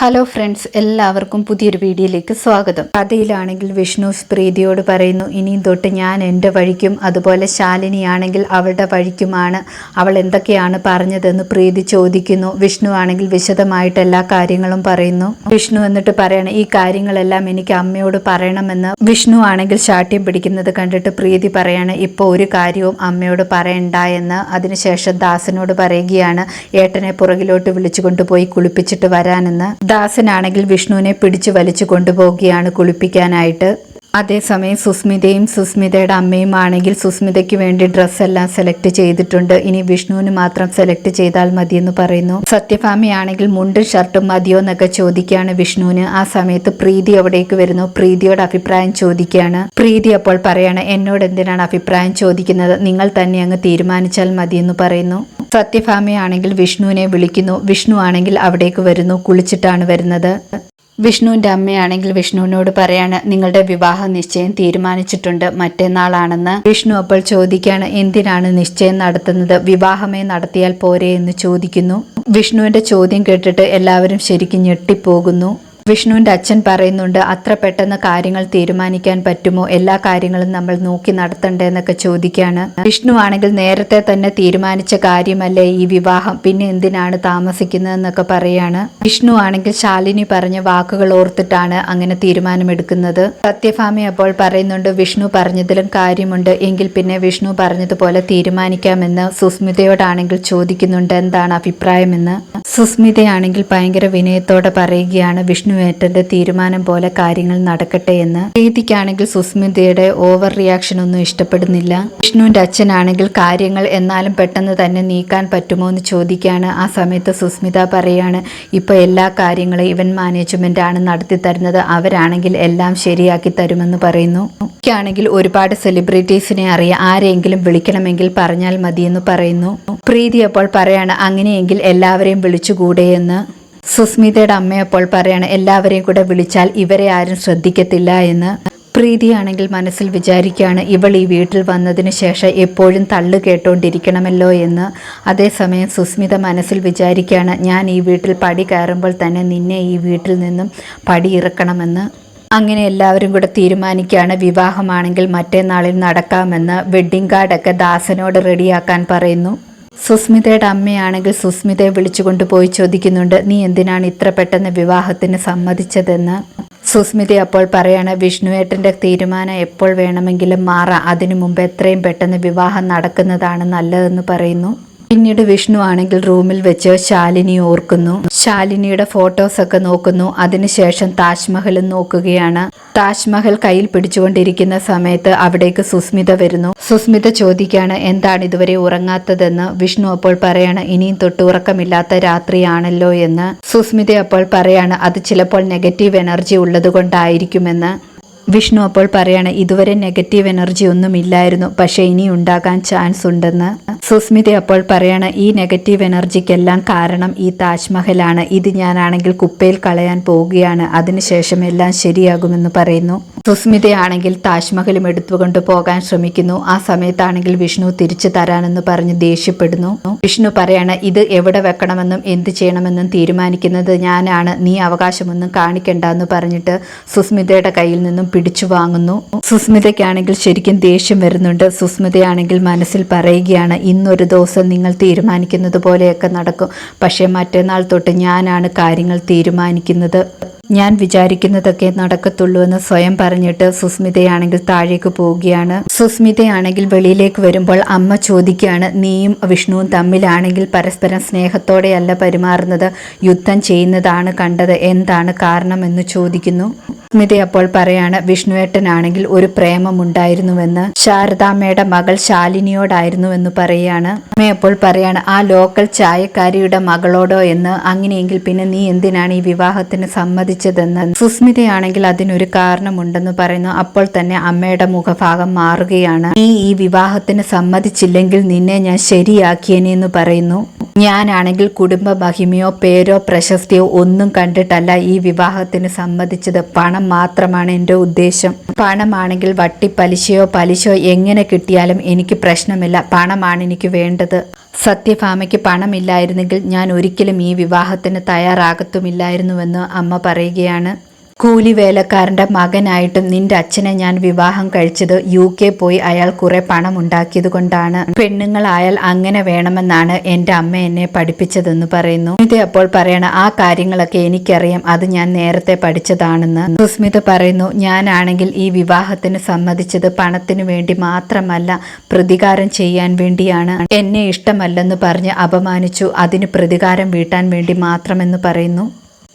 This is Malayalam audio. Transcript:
ഹലോ ഫ്രണ്ട്സ് എല്ലാവർക്കും പുതിയൊരു വീഡിയോയിലേക്ക് സ്വാഗതം. കഥയിലാണെങ്കിൽ വിഷ്ണു പ്രീതിയോട് പറയുന്നു ഇനിയും തൊട്ട് ഞാൻ എന്റെ വഴിക്കും അതുപോലെ ശാലിനിയാണെങ്കിൽ അവളുടെ വഴിക്കുമാണ് അവൾ എന്തൊക്കെയാണ് പറഞ്ഞതെന്ന് പ്രീതി ചോദിക്കുന്നു. വിഷ്ണു ആണെങ്കിൽ വിശദമായിട്ട് എല്ലാ കാര്യങ്ങളും പറയുന്നു. വിഷ്ണു എന്നിട്ട് പറയണം ഈ കാര്യങ്ങളെല്ലാം എനിക്ക് അമ്മയോട് പറയണമെന്ന്. വിഷ്ണു ആണെങ്കിൽ ശാഠ്യം പിടിക്കുന്നത് കണ്ടിട്ട് പ്രീതി പറയാണ് ഇപ്പോൾ ഒരു കാര്യവും അമ്മയോട് പറയണ്ട എന്ന്. അതിനുശേഷം ദാസനോട് പറയുകയാണ് ഏട്ടനെ പുറകിലോട്ട് വിളിച്ചു കൊണ്ടുപോയി കുളിപ്പിച്ചിട്ട് വരാനെന്ന്. ദാസനാണെങ്കിൽ വിഷ്ണുവിനെ പിടിച്ചു വലിച്ചു കൊണ്ടുപോവുകയാണ് കുളിപ്പിക്കാനായിട്ട്. അതേസമയം സുസ്മിതയും സുസ്മിതയുടെ അമ്മയും ആണെങ്കിൽ സുസ്മിതയ്ക്ക് വേണ്ടി ഡ്രസ്സെല്ലാം സെലക്ട് ചെയ്തിട്ടുണ്ട്. ഇനി വിഷ്ണുവിന് മാത്രം സെലക്ട് ചെയ്താൽ മതിയെന്ന് പറയുന്നു. സത്യഭാമയാണെങ്കിൽ മുണ്ടും ഷർട്ടും മതിയോ എന്നൊക്കെ ചോദിക്കുകയാണ് വിഷ്ണുവിന്. ആ സമയത്ത് പ്രീതി അവിടേക്ക് വരുന്നു. പ്രീതിയോട് അഭിപ്രായം ചോദിക്കുകയാണ്. പ്രീതി അപ്പോൾ പറയാണ് എന്നോട് എന്തിനാണ് അഭിപ്രായം ചോദിക്കുന്നത്? നിങ്ങൾ തന്നെ അങ്ങ് തീരുമാനിച്ചാൽ മതിയെന്ന് പറയുന്നു. സത്യഭാമയാണെങ്കിൽ വിഷ്ണുവിനെ വിളിക്കുന്നു. വിഷ്ണു ആണെങ്കിൽ അവിടേക്ക് വരുന്നു. കുളിച്ചിട്ടാണ് വരുന്നത്. വിഷ്ണുവിന്റെ അമ്മയാണെങ്കിൽ വിഷ്ണുവിനോട് പറയാണ് നിങ്ങളുടെ വിവാഹ നിശ്ചയം തീരുമാനിച്ചിട്ടുണ്ട്. മറ്റന്നാളാണെന്ന്. വിഷ്ണു അപ്പോൾ ചോദിക്കാണ് എന്തിനാണ് നിശ്ചയം നടത്തുന്നത്? വിവാഹമേ നടത്തിയാൽ പോരേ? എന്ന് ചോദിക്കുന്നു. വിഷ്ണുവിന്റെ ചോദ്യം കേട്ടിട്ട് എല്ലാവരും ശരിക്കും ഞെട്ടിപ്പോകുന്നു. വിഷ്ണുവിന്റെ അച്ഛൻ പറയുന്നുണ്ട് അത്ര പെട്ടെന്ന് കാര്യങ്ങൾ തീരുമാനിക്കാൻ പറ്റുമോ? എല്ലാ കാര്യങ്ങളും നമ്മൾ നോക്കി നടത്തണ്ടേ എന്നൊക്കെ ചോദിക്കാണ്. വിഷ്ണു ആണെങ്കിൽ നേരത്തെ തന്നെ തീരുമാനിച്ച കാര്യമല്ലേ ഈ വിവാഹം? പിന്നെ എന്തിനാണ് താമസിക്കുന്നതെന്നൊക്കെ പറയാണ്. വിഷ്ണു ആണെങ്കിൽ ശാലിനി പറഞ്ഞ വാക്കുകൾ ഓർത്തിട്ടാണ് അങ്ങനെ തീരുമാനമെടുക്കുന്നത്. സത്യഭാമി അപ്പോൾ പറയുന്നുണ്ട് വിഷ്ണു പറഞ്ഞതിലും കാര്യമുണ്ട്. എങ്കിൽ പിന്നെ വിഷ്ണു പറഞ്ഞതുപോലെ തീരുമാനിക്കാമെന്ന് സുസ്മിതയോടാണെങ്കിൽ ചോദിക്കുന്നുണ്ട്. എന്താണ് അഭിപ്രായമെന്ന്? സുസ്മിതയാണെങ്കിൽ ഭയങ്കര വിനയത്തോടെ പറയുകയാണ് വിഷ്ണു ഏട്ടന്റെ തീരുമാനം പോലെ കാര്യങ്ങൾ നടക്കട്ടെ എന്ന്. പ്രീതിക്കാണെങ്കിൽ സുസ്മിതയുടെ ഓവർ റിയാക്ഷൻ ഒന്നും ഇഷ്ടപ്പെടുന്നില്ല. വിഷ്ണുവിന്റെ അച്ഛനാണെങ്കിൽ കാര്യങ്ങൾ എന്നാലും പെട്ടെന്ന് തന്നെ നീക്കാൻ പറ്റുമോ എന്ന് ചോദിക്കുകയാണ് ആ സമയത്ത് സുസ്മിത പറയാണ് ഇപ്പൊ എല്ലാ കാര്യങ്ങളും ഇവൻ മാനേജ്മെന്റ് ആണ് നടത്തി തരുന്നത്. അവരാണെങ്കിൽ എല്ലാം ശരിയാക്കി തരുമെന്ന് പറയുന്നു. ആണെങ്കിൽ ഒരുപാട് സെലിബ്രിറ്റീസിനെ അറിയാം. ആരെങ്കിലും വിളിക്കണമെങ്കിൽ പറഞ്ഞാൽ മതിയെന്ന് പറയുന്നു. പ്രീതി അപ്പോൾ പറയാണ് അങ്ങനെയെങ്കിൽ എല്ലാവരെയും വിളിച്ചുകൂടെ എന്ന്. സുസ്മിതയുടെ അമ്മ അപ്പോൾ പറയാണ് എല്ലാവരെയും കൂടെ വിളിച്ചാൽ ഇവരെ ആരും ശ്രദ്ധിക്കത്തില്ല എന്ന്. പ്രീതിയാണെങ്കിൽ മനസ്സിൽ വിചാരിക്കുകയാണ് ഇവൾ ഈ വീട്ടിൽ വന്നതിന് ശേഷം എപ്പോഴും തള്ളു കേട്ടോണ്ടിരിക്കണമല്ലോ എന്ന്. അതേസമയം സുസ്മിത മനസ്സിൽ വിചാരിക്കുകയാണ് ഞാൻ ഈ വീട്ടിൽ പടി കയറുമ്പോൾ തന്നെ നിന്നെ ഈ വീട്ടിൽ നിന്നും പടി ഇറക്കണമെന്ന്. അങ്ങനെ എല്ലാവരും കൂടെ തീരുമാനിക്കുകയാണ് വിവാഹമാണെങ്കിൽ മറ്റന്നാളിൽ നടക്കാമെന്ന് വെഡ്ഡിംഗ് കാർഡൊക്കെ ദാസനോട് റെഡിയാക്കാൻ പറയുന്നു. സുസ്മിതയുടെ അമ്മയാണെങ്കിൽ സുസ്മിതയെ വിളിച്ചുകൊണ്ട് പോയി ചോദിക്കുന്നുണ്ട് നീ എന്തിനാണ് ഇത്ര പെട്ടെന്ന് വിവാഹത്തിന് സമ്മതിച്ചതെന്ന്? സുസ്മിത അപ്പോൾ പറയാണ് വിഷ്ണുവേട്ടന്റെ തീരുമാനം എപ്പോൾ വേണമെങ്കിലും മാറാം. അതിനു മുമ്പ് എത്രയും പെട്ടെന്ന് വിവാഹം നടക്കുന്നതാണ് നല്ലതെന്ന് പറയുന്നു. പിന്നീട് വിഷ്ണു ആണെങ്കിൽ റൂമിൽ വെച്ച് ശാലിനി ഓർക്കുന്നു. ശാലിനിയുടെ ഫോട്ടോസ് ഒക്കെ നോക്കുന്നു. അതിനുശേഷം താജ്മഹലും നോക്കുകയാണ്. താജ്മഹൽ കയ്യിൽ പിടിച്ചുകൊണ്ടിരിക്കുന്ന സമയത്ത് അവിടേക്ക് സുസ്മിത വരുന്നു. സുസ്മിത ചോദിക്കാണ് എന്താണ് ഇതുവരെ ഉറങ്ങാത്തതെന്ന്? വിഷ്ണു അപ്പോൾ പറയാണ് ഇനിയും തൊട്ട് ഉറക്കമില്ലാത്ത രാത്രിയാണല്ലോ എന്ന്. സുസ്മിത അപ്പോൾ പറയാണ് അത് ചിലപ്പോൾ നെഗറ്റീവ് എനർജി ഉള്ളത് കൊണ്ടായിരിക്കുമെന്ന് വിഷ്ണു അപ്പോൾ പറയാണ് ഇതുവരെ നെഗറ്റീവ് എനർജി ഒന്നും ഇല്ലായിരുന്നു. പക്ഷെ ഇനി ഉണ്ടാകാൻ ചാൻസ് ഉണ്ടെന്ന്. സുസ്മിത അപ്പോൾ പറയാണ് ഈ നെഗറ്റീവ് എനർജിക്കെല്ലാം കാരണം ഈ താജ്മഹലാണ്. ഇത് ഞാനാണെങ്കിൽ കുപ്പയിൽ കളയാൻ പോവുകയാണ്. അതിനുശേഷം എല്ലാം ശരിയാകുമെന്ന് പറയുന്നു. സുസ്മിതയാണെങ്കിൽ താജ്മഹലും എടുത്തുകൊണ്ട് പോകാൻ ശ്രമിക്കുന്നു. ആ സമയത്താണെങ്കിൽ വിഷ്ണു തിരിച്ചു തരാനെന്ന് പറഞ്ഞ് ദേഷ്യപ്പെടുന്നു. വിഷ്ണു പറയാണ് ഇത് എവിടെ വെക്കണമെന്നും എന്ത് ചെയ്യണമെന്നും തീരുമാനിക്കുന്നത് ഞാനാണ്. നീ അവകാശമൊന്നും കാണിക്കണ്ട എന്ന് പറഞ്ഞിട്ട് സുസ്മിതയുടെ കയ്യിൽ നിന്നും പിടിച്ചു വാങ്ങുന്നു. സുസ്മിതയ്ക്കാണെങ്കിൽ ശരിക്കും ദേഷ്യം വരുന്നുണ്ട്. സുസ്മിതയാണെങ്കിൽ മനസ്സിൽ പറയുകയാണ് ഇന്നൊരു ദിവസം നിങ്ങൾ തീരുമാനിക്കുന്നത് പോലെയൊക്കെ നടക്കും. പക്ഷേ മറ്റന്നാൾ തൊട്ട് ഞാനാണ് കാര്യങ്ങൾ തീരുമാനിക്കുന്നത്. ഞാൻ വിചാരിക്കുന്നതൊക്കെ നടക്കത്തുള്ളൂ എന്ന് സ്വയം പറഞ്ഞിട്ട് സുസ്മിതയാണെങ്കിൽ താഴേക്ക് പോവുകയാണ്. സുസ്മിതയാണെങ്കിൽ വെളിയിലേക്ക് വരുമ്പോൾ അമ്മ ചോദിക്കുകയാണ് നീയും വിഷ്ണുവും തമ്മിലാണെങ്കിൽ പരസ്പരം സ്നേഹത്തോടെയല്ല പെരുമാറുന്നത്? യുദ്ധം ചെയ്യുന്നതാണ് കണ്ടത്. എന്താണ് കാരണം എന്ന് ചോദിക്കുന്നു. സ്മിത അപ്പോൾ പറയാണ് വിഷ്ണുവേട്ടനാണെങ്കിൽ ഒരു പ്രേമമുണ്ടായിരുന്നുവെന്ന്. ശാരദാമ്മയുടെ മകൾ ശാലിനിയോടായിരുന്നുവെന്ന് പറയുകയാണ് അമ്മ അപ്പോൾ പറയാണ് ആ ലോക്കൽ ചായക്കാരിയുടെ മകളോടോ എന്ന്. അങ്ങനെയെങ്കിൽ പിന്നെ നീ എന്തിനാണ് ഈ വിവാഹത്തിന് സമ്മതിച്ചതെന്ന്? സുസ്മിതയാണെങ്കിൽ അതിനൊരു കാരണമുണ്ടെന്ന് പറയുന്നു. അപ്പോൾ തന്നെ അമ്മയുടെ മുഖഭാഗം മാറുകയാണ്. നീ ഈ വിവാഹത്തിന് സമ്മതിച്ചില്ലെങ്കിൽ നിന്നെ ഞാൻ ശരിയാക്കിയനെന്ന് പറയുന്നു. ഞാനാണെങ്കിൽ കുടുംബ മഹിമയോ പേരോ പ്രശസ്തിയോ ഒന്നും കണ്ടിട്ടല്ല ഈ വിവാഹത്തിന് സമ്മതിച്ചത്. പണം മാത്രമാണ് എന്റെ ഉദ്ദേശം. പണമാണെങ്കിൽ വട്ടി പലിശയോ പലിശയോ എങ്ങനെ കിട്ടിയാലും എനിക്ക് പ്രശ്നമില്ല. പണമാണ് എനിക്ക് വേണ്ടത്. സത്യഭാമയ്ക്ക് പണമില്ലായിരുന്നെങ്കിൽ ഞാൻ ഒരിക്കലും ഈ വിവാഹത്തിന് തയ്യാറാകത്തുമില്ലായിരുന്നുവെന്ന് അമ്മ പറയുകയാണ്. കൂലി വേലക്കാരന്റെ മകനായിട്ടും നിന്റെ അച്ഛനെ ഞാൻ വിവാഹം കഴിച്ചത് യു കെ പോയി അയാൾ കുറെ പണം ഉണ്ടാക്കിയത് കൊണ്ടാണ്. പെണ്ണുങ്ങളായാൽ അങ്ങനെ വേണമെന്നാണ് എന്റെ അമ്മ എന്നെ പഠിപ്പിച്ചതെന്ന് പറയുന്നു. സുസ്മിത അപ്പോൾ പറയണ ആ കാര്യങ്ങളൊക്കെ എനിക്കറിയാം. അത് ഞാൻ നേരത്തെ പഠിച്ചതാണെന്ന് സുസ്മിത പറയുന്നു. ഞാനാണെങ്കിൽ ഈ വിവാഹത്തിന് സമ്മതിച്ചത് പണത്തിനു വേണ്ടി മാത്രമല്ല പ്രതികാരം ചെയ്യാൻ വേണ്ടിയാണ്. എന്നെ ഇഷ്ടമല്ലെന്ന് പറഞ്ഞ് അപമാനിച്ചു. അതിന് പ്രതികാരം വീട്ടാൻ വേണ്ടി മാത്രമെന്ന് പറയുന്നു.